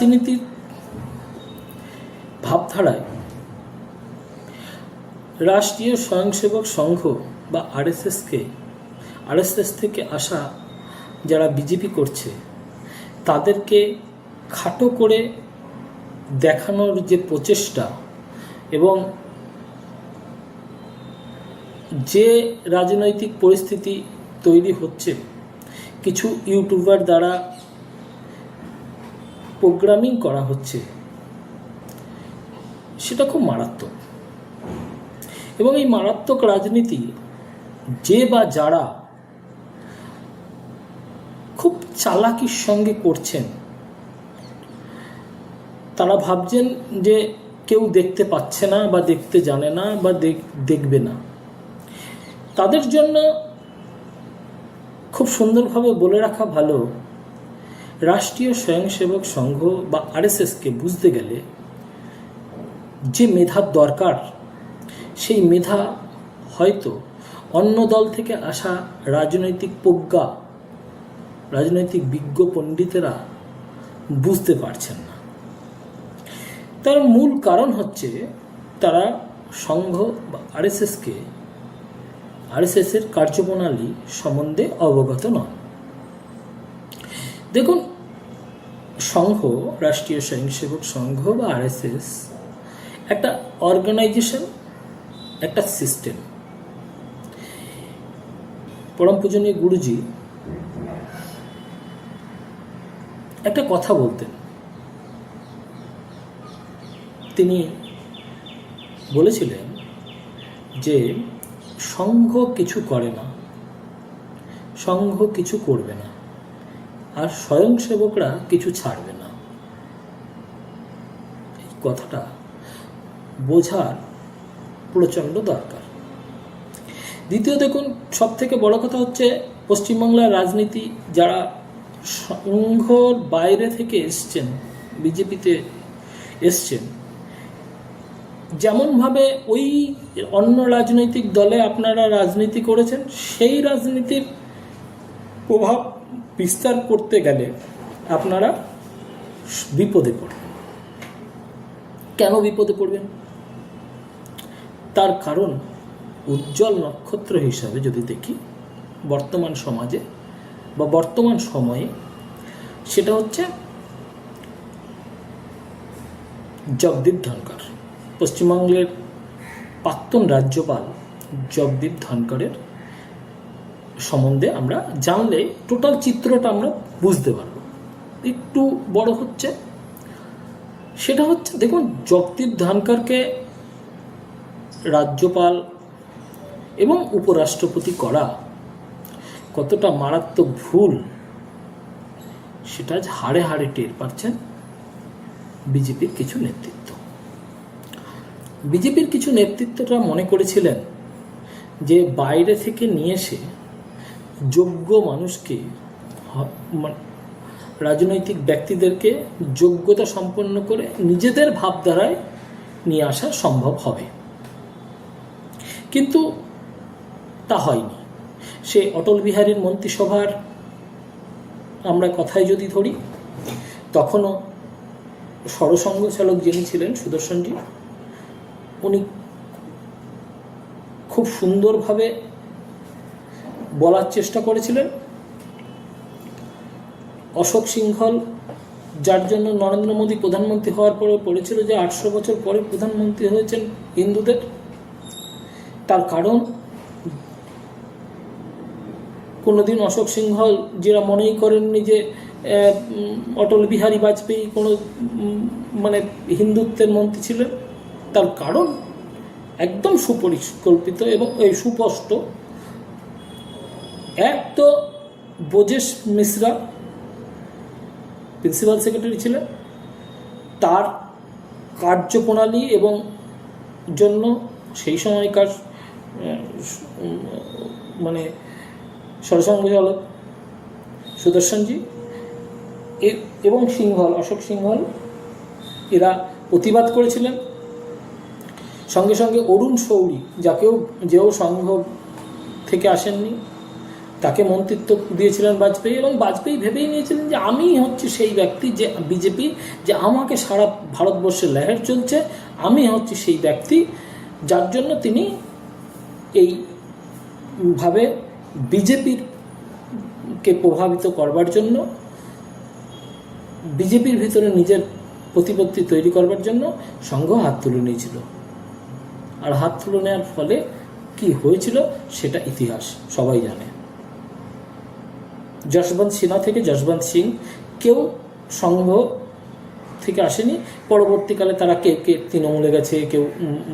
রাজনীতির ভাবধারায় রাষ্ট্রীয় স্বয়ংসেবক সংঘ বা আরএসএসকে, আরএসএস থেকে আসা যারা বিজেপি করছে, তাদেরকে খাটো করে দেখানোর যে প্রচেষ্টা এবং যে রাজনৈতিক পরিস্থিতি তৈরি হচ্ছে, কিছু ইউটিউবার দ্বারা প্রোগ্রামিং করা হচ্ছে, সেটা খুব মারাত্মক। এবং এই মারাত্মক রাজনীতি যে বা যারা খুব চালাকির সঙ্গে করছেন, তারা ভাবছেন যে কেউ দেখতে পাচ্ছে না বা দেখতে জানে না বা দেখ- দেখবে না। তাদের জন্য খুব সুন্দরভাবে বলে রাখা ভালো রাষ্ট্রীয় স্বয়ংসেবক সংঘ বা আরএসএসকে বুঝতে গেলে যে মেধার দরকার, সেই মেধা হয়তো অন্য দল থেকে আসা রাজনৈতিক প্রজ্ঞা, রাজনৈতিক বিজ্ঞ পণ্ডিতেরা বুঝতে পারছেন না। তার মূল কারণ হচ্ছে তারা সংঘ বা আরএসএসকে, আরএসএসের কার্যপ্রণালী সম্বন্ধে অবগত নন। দেখুন সংঘ, রাষ্ট্রীয় স্বয়ংসেবক সংঘ বা আরএসএস একটা অর্গানাইজেশন একটা সিস্টেম পরম পূজনীয় গুরুজি একটা কথা বলতেন। তিনি বলেছিলেন যে, সংঘ কিছু করে না, সংঘ কিছু করবে না। আর স্বয়ংসেবকরা কিছু ছাড়বে না। এই কথাটা বোঝার প্রচণ্ড দরকার। দ্বিতীয় দেখুন সব থেকে বড় কথা হচ্ছে পশ্চিমবাংলার রাজনীতি, যারা সংঘর বাইরে থেকে এসছেন, বিজেপিতে এসছেন, যেমনভাবে ওই অন্য রাজনৈতিক দলে আপনারা রাজনীতি করেছেন, সেই রাজনীতির প্রভাব বিস্তার করতে গেলে আপনারা বিপদে পড়বেন। কেন বিপদে পড়বেন? তার কারণ উজ্জ্বল নক্ষত্র হিসাবে যদি দেখি, বর্তমান সমাজে বা বর্তমান সময়ে সেটা হচ্ছে জগদীপ ধনকর পশ্চিমবঙ্গের প্রাক্তন রাজ্যপাল জগদীপ ধনকরের সম্বন্ধে আমরা জানলে টোটাল চিত্রটা আমরা বুঝতে পারব। একটু বড় হচ্ছে। সেটা হচ্ছে, দেখুন জগদীপ ধানকারকে রাজ্যপাল এবং উপরাষ্ট্রপতি করা কতটা মারাত্মক ভুল, সেটা হাড়ে হাড়ে টের পাচ্ছেন বিজেপির কিছু নেতৃত্ব। বিজেপির কিছু নেতৃত্বরা মনে করেছিলেন যে বাইরে থেকে নিয়ে এসে যোগ্য মানুষকে রাজনৈতিক ব্যক্তিদেরকে যোগ্যতা সম্পন্ন করে নিজেদের ভাবধারায় নিয়ে আসা সম্ভব হবে। কিন্তু তা হয়নি। সে অটল বিহারীর মন্ত্রিসভার আমরা কথায় যদি ধরি, তখনও সরসংঘ চালক যিনি ছিলেন সুদর্শনজি, উনি খুব সুন্দরভাবে বলার চেষ্টা করেছিলেন। অশোক সিংহল, যার জন্য নরেন্দ্র মোদী প্রধানমন্ত্রী হওয়ার পরে পড়েছিল যে আটশো বছর পরে প্রধানমন্ত্রী হয়েছেন হিন্দুদের। তার কারণ, কোনোদিন অশোক সিংহল যারা মনেই করেননি যে অটল বিহারী বাজপেয়ী কোনো মানে হিন্দুত্বের মন্ত্রী ছিলেন। তার কারণ, একদম সুপরিকল্পিত এবং, এই সুস্পষ্ট। এক তো বোজেশ মিশ্রা প্রিন্সিপাল সেক্রেটারি ছিলেন। তার কার্যপ্রণালী এবং জন্য সেই সময়কার মানে সরসংঘ চালক সুদর্শনজি এবং সিংহল, অশোক সিংহল, এরা প্রতিবাদ করেছিলেন। সঙ্গে সঙ্গে অরুণ শৌরি, যাকেও, যেও সংঘ থেকে আসেননি তাকে মন্ত্রিত্ব দিয়েছিলেন বাজপেয়ী এবং বাজপেয়ী ভেবেই নিয়েছিলেন যে আমি হচ্ছে সেই ব্যক্তি যে বিজেপি, যে আমাকে সারা ভারতবর্ষে লেহের চলছে, আমি হচ্ছে সেই ব্যক্তি যার জন্য তিনি এই ভাবে বিজেপির কে প্রভাবিত করবার জন্য, বিজেপির ভিতরে নিজের প্রতিপত্তি তৈরি করবার জন্য সংঘ হাত তুলে নিয়েছিল। আর হাত তুলে নেওয়ার ফলে কি হয়েছিল সেটা ইতিহাস সবাই জানে। যশবন্ত সিনহা থেকে যশবন্ত সিং কেউ সংঘ থেকে আসেনি। পরবর্তীকালে তারা কে কে, তৃণমূলে গেছে, কেউ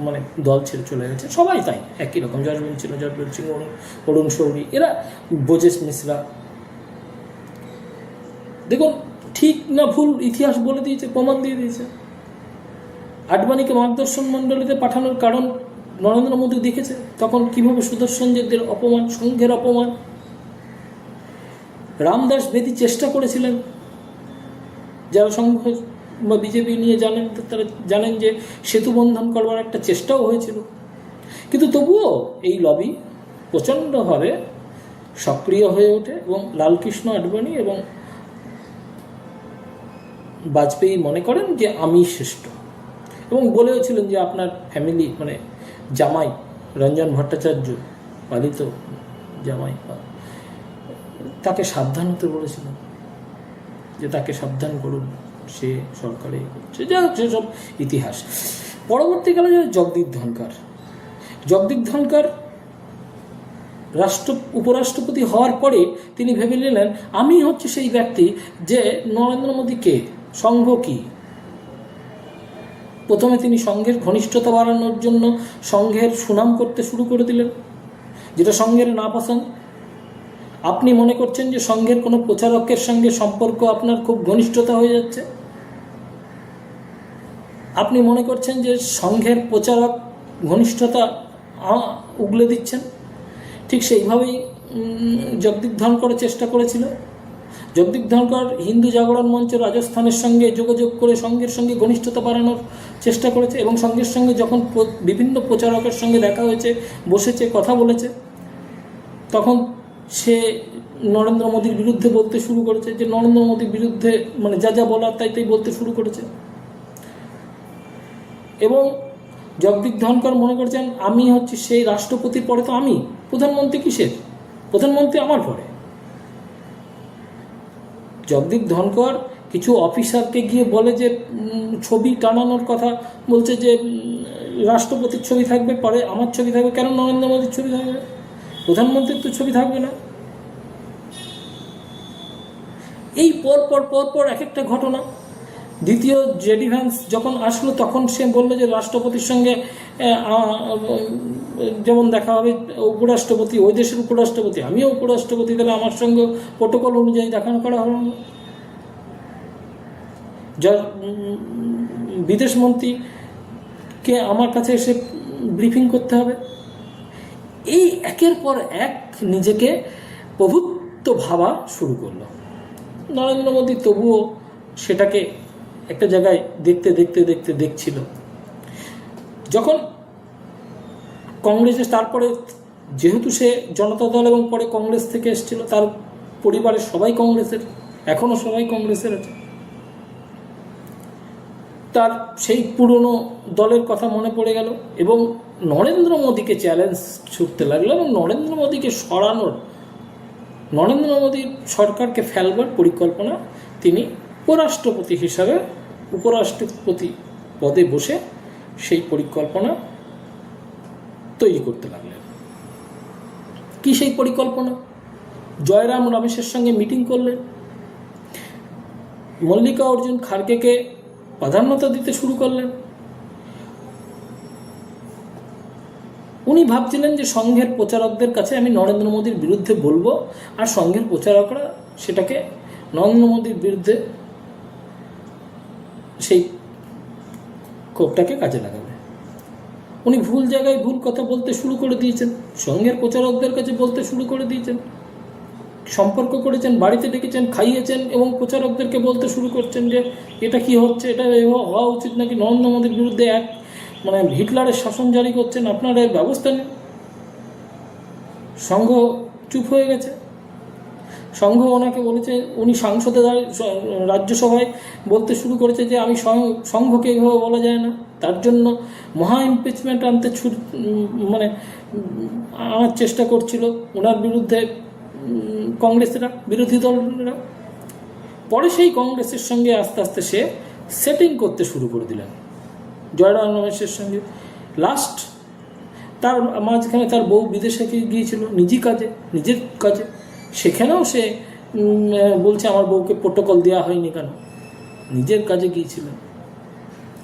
মানে দল ছেড়ে চলে গেছে, সবাই তাই, একই রকম। যশবন্ত ছিল যশবন্ত সিং, অরুণ অরুণ সৌরী এরা বোজেশ মিশ্রা। দেখুন, ঠিক না ভুল ইতিহাস বলে দিয়েছে, প্রমাণ দিয়ে দিয়েছে। আডবাণীকে মার্গদর্শন মণ্ডলীতে পাঠানোর কারণ নরেন্দ্র মোদী দেখেছে, তখন কীভাবে সুদর্শনদের অপমান, সংঘের অপমান রামদাস বেদি চেষ্টা করেছিলেন। যারা সংঘ বা বিজেপি নিয়ে জানেন, তারা জানেন যে সেতু বন্ধন করবার একটা চেষ্টাও হয়েছিল। কিন্তু তবুও এই লবি প্রচণ্ডভাবে সক্রিয় হয়ে ওঠে এবং লালকৃষ্ণ আডবাণী এবং বাজপেয়ী মনে করেন যে আমি শ্রেষ্ঠ। এবং বলেওছিলেন যে আপনার ফ্যামিলি মানে জামাই রঞ্জন ভট্টাচার্য, পালিত জামাই। তাকে সাবধান হতে বলেছিলেন যে তাকে সাবধান করুন, সে সরকারে সে যা সেসব ইতিহাস। পরবর্তীকালে যে জগদীপ ধনকার জগদীপ ধনকার রাষ্ট্র, উপরাষ্ট্রপতি হওয়ার পরে তিনি ভেবে নিলেন, আমি হচ্ছে সেই ব্যক্তি যে নরেন্দ্র মোদীকে সংঘ কি? প্রথমে তিনি সংঘের ঘনিষ্ঠতা বাড়ানোর জন্য সংঘের সুনাম করতে শুরু করে দিলেন। যেটা সংঘের না পছন্দ আপনি মনে করছেন যে সংঘের কোনো প্রচারকের সঙ্গে সম্পর্ক আপনার খুব ঘনিষ্ঠতা হয়ে যাচ্ছে? আপনি মনে করছেন যে সংঘের প্রচারক ঘনিষ্ঠতা উগলে দিচ্ছেন? ঠিক সেইভাবেই জগদীপ ধনকর চেষ্টা করেছিল। জগদীপ ধনকর হিন্দু জাগরণ মঞ্চ রাজস্থানের সঙ্গে যোগাযোগ করে সংঘের সঙ্গে ঘনিষ্ঠতা বাড়ানোর চেষ্টা করেছে এবং সঙ্গের সঙ্গে যখন বিভিন্ন প্রচারকের সঙ্গে দেখা হয়েছে, বসেছে, কথা বলেছে, তখন সে নরেন্দ্র মোদীর বিরুদ্ধে বলতে শুরু করেছে, যে নরেন্দ্র মোদীর বিরুদ্ধে মানে যা যা বলার তাই তাই বলতে শুরু করেছে। এবং জগদীপ ধনকর মনে করছেন, আমি হচ্ছে সেই রাষ্ট্রপতির পরে তো আমি, প্রধানমন্ত্রী কিসের? প্রধানমন্ত্রী আমার পরে। জগদীপ ধনকর কিছু অফিসারকে গিয়ে বলে যে ছবি টানানোর কথা, বলছে যে রাষ্ট্রপতির ছবি থাকবে, পরে আমার ছবি থাকবে, কেন নরেন্দ্র মোদীর ছবি থাকবে? প্রধানমন্ত্রীর তো ছবি থাকবে না। এই পর পর পর পর এক একটা ঘটনা। দ্বিতীয় জেডি ভ্যান্স যখন আসলো, তখন সে বলল যে রাষ্ট্রপতির সঙ্গে যেমন দেখা হবে, উপরাষ্ট্রপতি, ওই দেশের উপরাষ্ট্রপতি, আমিও উপরাষ্ট্রপতি, তাহলে আমার সঙ্গে প্রোটোকল অনুযায়ী দেখা করা হলো বিদেশমন্ত্রীকে আমার কাছে এসে ব্রিফিং করতে হবে। এই একের পর এক নিজেকে প্রভুত্ব ভাবা শুরু করল। নরেন্দ্র মোদী তবুও সেটাকে একটা জায়গায় দেখতে দেখতে দেখতে দেখছিল। যখন কংগ্রেসে তারপরে যেহেতু সে জনতা দল এবং পরে কংগ্রেস থেকে এসেছিল, তার পরিবারের সবাই কংগ্রেসের, এখনও সবাই কংগ্রেসের আছে। তার সেই পুরনো দলের কথা মনে পড়ে গেল এবং নরেন্দ্র মোদীকে চ্যালেঞ্জ ছুটতে লাগল এবং নরেন্দ্র মোদীকে সরানোর, নরেন্দ্র মোদীর সরকারকে ফেলবার পরিকল্পনা তিনি উপরাষ্ট্রপতি হিসাবে উপরাষ্ট্রপতি পদে বসে সেই পরিকল্পনা তৈরি করতে লাগলেন। কি সেই পরিকল্পনা? জয়রাম রমেশের সঙ্গে মিটিং করলেন। মল্লিকা অর্জুন খার্গেকে প্রাধান্যতা দিতে শুরু করলেন। উনি ভাবছিলেন যে সংঘের প্রচারকদের কাছে আমি নরেন্দ্র মোদীর বিরুদ্ধে বলব, আর সংঘের প্রচারকরা সেটাকে নরেন্দ্র মোদীর বিরুদ্ধে সেই ক্ষোভটাকে কাজে লাগাবে। উনি ভুল জায়গায় ভুল কথা বলতে শুরু করে দিয়েছেন, সংঘের প্রচারকদের কাছে বলতে শুরু করে দিয়েছেন। সম্পর্ক করেছেন, বাড়িতে ডেকেছেন খাইয়েছেন এবং প্রচারকদেরকে বলতে শুরু করছেন যে, এটা কি হচ্ছে? এটা এভাবে হওয়া উচিত নাকি নরেন্দ্র মোদীর বিরুদ্ধে এক মানে হিটলারের শাসন জারি করছেন, আপনারা এর ব্যবস্থা নিন। সংঘ চুপ হয়ে গেছে। সংঘ ওনাকে বলেছে, উনি সাংসদে রাজ্যসভায় বলতে শুরু করেছে যে, আমি সংঘকে এইভাবে বলা যায় না। তার জন্য মহা ইমপিচমেন্ট আনতে মানে আনার চেষ্টা করছিল। ওনার বিরুদ্ধে কংগ্রেসেরা, বিরোধী দলরা। পরে সেই কংগ্রেসের সঙ্গে আস্তে আস্তে সে সেটিং করতে শুরু করে দিলেন। জয়রাম রমেশের সঙ্গে। লাস্ট তার মাঝখানে তার বউ বিদেশে গিয়েছিল নিজই কাজে, নিজের কাজে। সেখানেও সে বলছে, আমার বউকে প্রোটোকল দেওয়া হয়নি কেন? নিজের কাজে গিয়েছিলেন।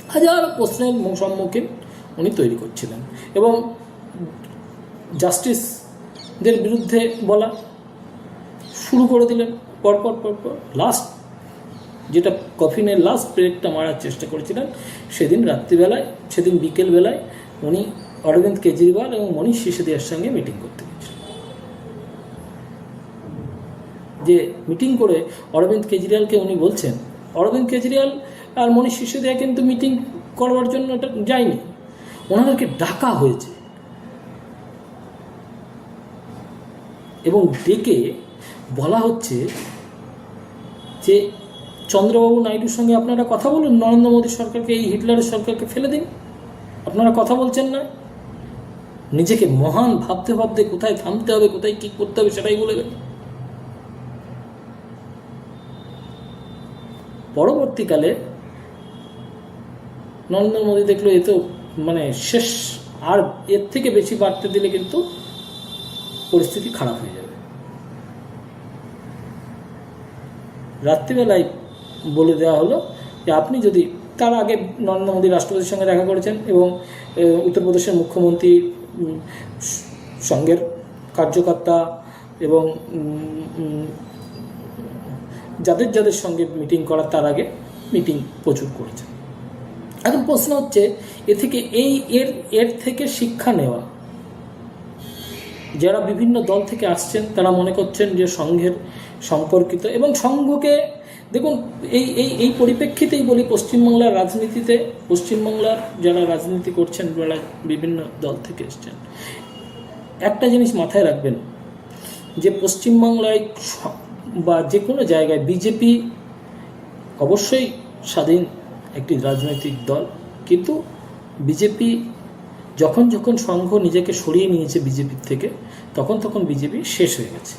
হাজার প্রশ্নের সম্মুখীন উনি তৈরি করছিলেন। এবং জাস্টিসদের বিরুদ্ধে বলা শুরু করে দিলেন পরপর পরপর লাস্ট যেটা কফিনের লাস্ট ব্রেকটা মারার চেষ্টা করেছিলেন, সেদিন রাত্রিবেলায়, সেদিন বিকেলবেলায় উনি অরবিন্দ কেজরিওয়াল এবং মনীষ সিসোদিয়ার সঙ্গে মিটিং করতে গেছিলেন যে মিটিং করে অরবিন্দ কেজরিওয়ালকে উনি বলছেন, অরবিন্দ কেজরিওয়াল আর মনীষ সিসোদিয়া কিন্তু মিটিং করবার জন্য এটা যায়নি। ওনাদেরকে ডাকা হয়েছে। এবং ডেকে বলা হচ্ছে যে চন্দ্রবাবু নাইডুর সঙ্গে আপনারা কথা বলুন, নরেন্দ্র মোদী সরকারকে, এই হিটলারের সরকারকে ফেলে দিন। আপনারা কথা বলছেন না। নিজেকে মহান ভাবতে ভাবতে কোথায় থামতে হবে, কোথায় কি করতে হবে সেটাই বলে গেল পরবর্তীকালে নরেন্দ্র মোদী দেখল এ তো মানে শেষ, আর এর থেকে বেশি বাড়তে দিলে কিন্তু পরিস্থিতি খারাপ হয়ে যাবে। রাত্রিবেলায় বলে দেওয়া হলো যে আপনি যদি তার আগে নরেন্দ্র মোদী রাষ্ট্রপতির সঙ্গে দেখা করেছেন এবং উত্তরপ্রদেশের মুখ্যমন্ত্রী সঙ্গের কার্যকর্তা এবং যাদের যাদের সঙ্গে মিটিং করার তার আগে মিটিং প্রচুর করেছেন। এখন প্রশ্ন হচ্ছে, এ থেকে এই, এর এর থেকে শিক্ষা নেওয়া, যারা বিভিন্ন দল থেকে আসছেন, তারা মনে করছেন যে সংঘের সম্পর্কিত এবং সংঘকে দেখুন, এই এই এই পরিপ্রেক্ষিতেই বলি পশ্চিমবাংলার রাজনীতিতে, পশ্চিমবাংলার যারা রাজনীতি করছেন, যারা বিভিন্ন দল থেকে এসছেন, একটা জিনিস মাথায় রাখবেন, যে পশ্চিমবাংলায় বা যে কোনো জায়গায় বিজেপি অবশ্যই স্বাধীন একটি রাজনৈতিক দল, কিন্তু বিজেপি যখন যখন সংঘ নিজেকে সরিয়ে নিয়েছে বিজেপির থেকে, তখন তখন বিজেপি শেষ হয়ে গেছে।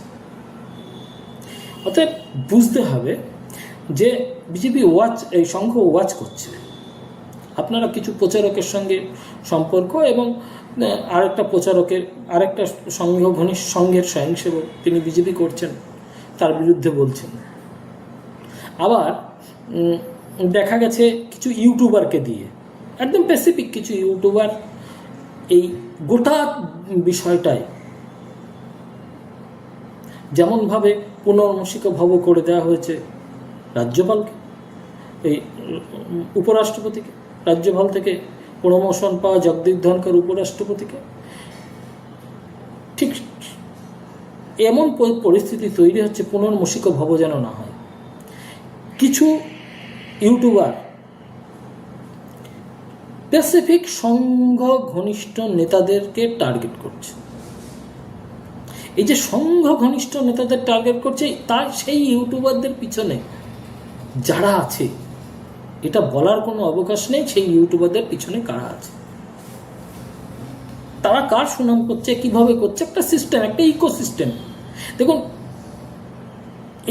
অতএব বুঝতে হবে যে বিজেপি ওয়াচ এই সংঘ ওয়াচ করছে। আপনারা কিছু প্রচারকের সঙ্গে সম্পর্ক এবং আরেকটা প্রচারকের, আরেকটা সংঘ ঘনিষ্ঠ সংঘের স্বয়ংসেবক তিনি বিজেপি করছেন, তার বিরুদ্ধে বলছেন। আবার দেখা গেছে কিছু ইউটিউবারকে দিয়ে, একদম স্পেসিফিক কিছু ইউটিউবার এই গোটা বিষয়টায় যেমনভাবে পুনর্মসিক ভব করে দেওয়া হয়েছে রাজ্যপালকে। এই উপরাষ্ট্রপতিকে, রাজ্যপাল থেকে প্রমোশন পাওয়া জগদীপ ধনকর উপরাষ্ট্রপতিকে। ঠিক এমন পরিস্থিতি তৈরি হচ্ছে পুনর্মসিক ভব যেন না হয়। কিছু ইউটিউবার স্পেসিফিক সংঘ ঘনিষ্ঠ নেতাদেরকে টার্গেট করছে। এই যে সংঘ ঘনিষ্ঠ নেতাদের টার্গেট করছে, তার সেই ইউটিউবারদের পিছনে যারা আছে, এটা বলার কোনো অবকাশ নেই, সেই ইউটিউবারদের পিছনে কারা আছে? তারা কার সুনাম করছে, কীভাবে করছে? একটা সিস্টেম একটা ইকোসিস্টেম দেখুন,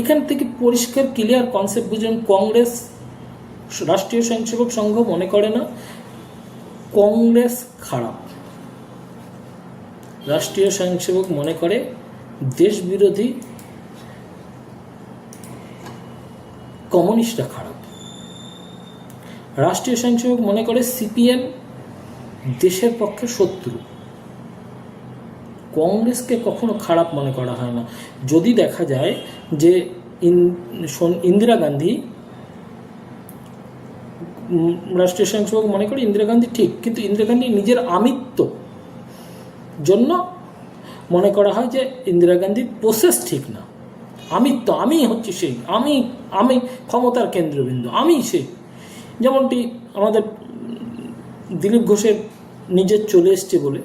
এখান থেকে পরিষ্কার ক্লিয়ার কনসেপ্ট বুঝুন, কংগ্রেস রাষ্ট্রীয় স্বয়ংসেবক সংঘ মনে করে না, কংগ্রেস খারাপ। রাষ্ট্রীয় স্বয়ংসেবক মনে করে দেশ বিরোধী কমিউনিস্টরা খারাপ। রাষ্ট্রীয় স্বয়ংসেবক মনে করে সিপিএম দেশের পক্ষে শত্রু। কংগ্রেসকে কখনো খারাপ মনে করা হয় না। যদি দেখা যায় যে ইন্দিরা গান্ধী রাষ্ট্রীয় স্বয়ংসেবক মনে করে ইন্দিরা গান্ধী ঠিক, কিন্তু ইন্দিরা গান্ধী নিজের আমিত্ব জন্য মনে করা হয় যে ইন্দিরা গান্ধীর প্রসেস ঠিক না। আমিত্ব আমি হচ্ছে সেই, আমি আমি ক্ষমতার কেন্দ্রবিন্দু আমি সেই। যেমনটি আমাদের দিলীপ ঘোষের নিজের চলে এসছে বলে।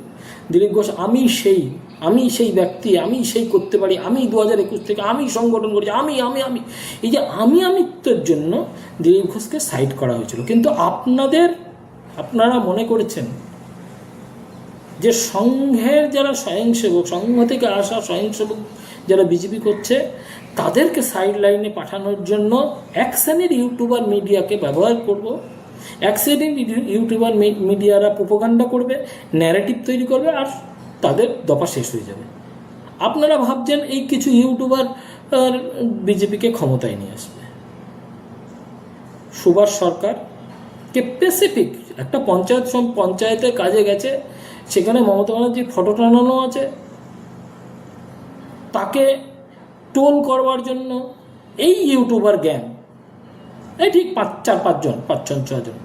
দিলীপ ঘোষ আমি সেই আমি সেই ব্যক্তি আমি সেই করতে পারি আমি দু হাজার একুশ থেকে আমি সংগঠন করেছি, আমি আমি আমি। এই যে আমি আমিত্বের জন্য দিলীপ ঘোষকে সাইড করা হয়েছিল। কিন্তু আপনাদের, আপনারা মনে করেছেন যে সংঘের যারা স্বয়ংসেবক, সংঘ থেকে আসা স্বয়ংসেবক যারা বিজেপি করছে, তাদেরকে সাইড লাইনে পাঠানোর জন্য এক শ্রেণির ইউটিউবার মিডিয়াকে ব্যবহার করব। এক শ্রেণির ইউটিউবার মিডিয়ারা প্রোপাগান্ডা করবে ন্যারেটিভ তৈরি করবে আর তাদের দফা শেষ হয়ে যাবে। আপনারা ভাবছেন এই কিছু ইউটিউবার বিজেপিকে ক্ষমতায় নিয়ে আসবে। সুভাষ সরকার কে স্পেসিফিক একটা পঞ্চায়েত পঞ্চায়েতের কাজে গেছে সেখানে মমতা ব্যানার্জির ফটো টানানো আছে। তাকে টোল করবার জন্য এই ইউটিউবার গ্যাং এই ঠিক পাঁচ, চার, পাঁচজন পাঁচজন ছজন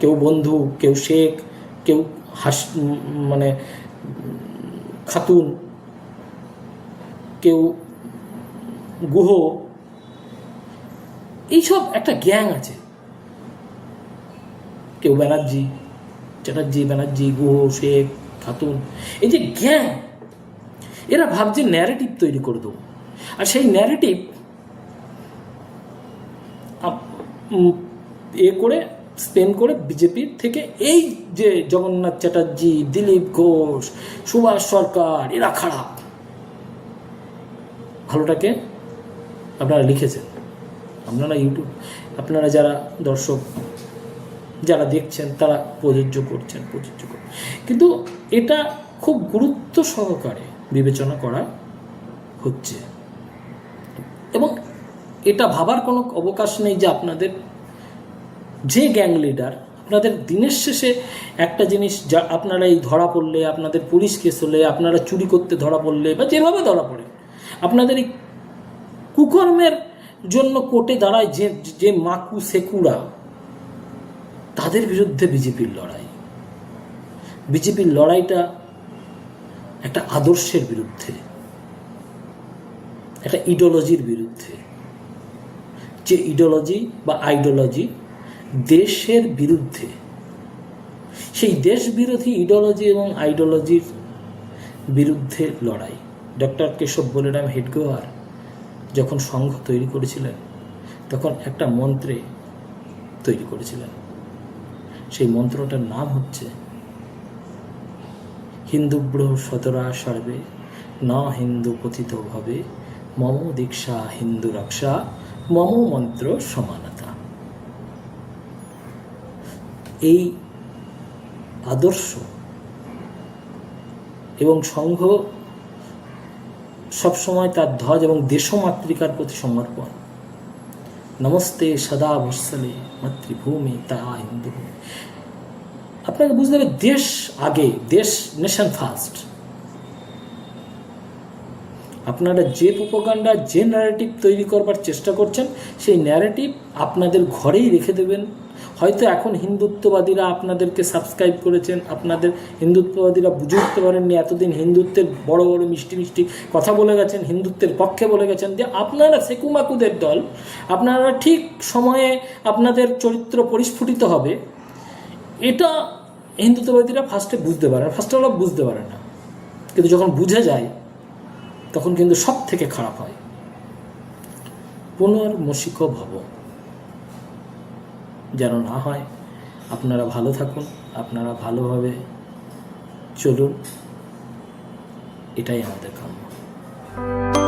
কেউ বন্ধু, কেউ শেখ, কেউ হাস মানে খাতুন, কেউ গুহ। এইসব একটা গ্যাং আছে। কেউ ব্যানার্জি চ্যাটার্জি ব্যানার্জি গুহ শেখ খাতুন, এই যে গ্যাং এরা ভাবছে ন্যারেটিভ তৈরি করে দেবো। আর সেই ন্যারেটিভ এ করে স্পেন করে বিজেপির থেকে এই যে জগন্নাথ চ্যাটার্জি, দিলীপ ঘোষ, সুভাষ সরকার, এরা খারাপ। ভালোটাকে আপনারা লিখেছেন। আপনারা ইউটিউব, আপনারা যারা দর্শক যারা দেখছেন, তারা প্রযোজ্য করছেন প্রযোজ্য করছেন। কিন্তু এটা খুব গুরুত্ব সহকারে বিবেচনা করা হচ্ছে। এবং এটা ভাবার কোনো অবকাশ নেই যে আপনাদের যে গ্যাং লিডার, আপনাদের দিনের শেষে একটা জিনিস যা আপনারা এই ধরা পড়লে, আপনাদের পুলিশ কেস হলে, আপনারা চুরি করতে ধরা পড়লে বা যেভাবে ধরা পড়ে, আপনাদের এই কুকর্মের জন্য কোর্টে দাঁড়ায় যে যে মাকু সেকুরা তাদের বিরুদ্ধে বিজেপির লড়াই। বিজেপির লড়াইটা একটা আদর্শের বিরুদ্ধে, একটা ইডিওলজির বিরুদ্ধে। যে ইডিওলজি বা আইডিওলজি দেশের বিরুদ্ধে, সেই দেশ বিরোধী ইডিওলজি এবং আইডিওলজির বিরুদ্ধে লড়াই। ডক্টর কেশব বলিরাম হেডগোয়ার যখন সংঘ তৈরি করেছিলেন, তখন একটা মন্ত্রে তৈরি করেছিলেন। সেই মন্ত্রটার নাম হচ্ছে হিন্দুব্র সতরা সর্বে, ন হিন্দু পতিত ভাবে, মম দীক্ষা হিন্দু রক্ষা, মম মন্ত্র সমানতা। এই আদর্শ এবং সংঘ সবসময় তার ধ্বজ এবং দেশমাতৃকার প্রতি সমর্পণ। নমস্তে সদা বৎসলে মাতৃভূমি তা হিন্দু। আপনাকে বুঝতে হবে, দেশ আগে, দেশ নেশন ফার্স্ট আপনারা যে উপকাণ্ডা যে ন্যারেটিভ তৈরি করবার চেষ্টা করছেন, সেই ন্যারেটিভ আপনাদের ঘরেই রেখে দেবেন। হয়তো এখন হিন্দুত্ববাদীরা আপনাদেরকে সাবস্ক্রাইব করেছেন, আপনাদের হিন্দুত্ববাদীরা বুঝে উঠতে পারেননি, এতদিন হিন্দুত্বের বড় বড় মিষ্টি মিষ্টি কথা বলে গেছেন, হিন্দুত্বের পক্ষে বলে গেছেন যে আপনারা সেকুমাকুদের দল, আপনারা ঠিক সময়ে আপনাদের চরিত্র পরিস্ফুটিত হবে। এটা হিন্দুত্ববাদীরা ফার্স্টে বুঝতে পারে ফার্স্টে ওরা বুঝতে পারে না। কিন্তু যখন বুঝে যায়, তখন কিন্তু সব থেকে খারাপ হয়। পুনর্মসিক ভব। যেন না হয়। আপনারা ভালো থাকুন আপনারা ভালোভাবে চলুন। এটাই আমাদের কাম্য।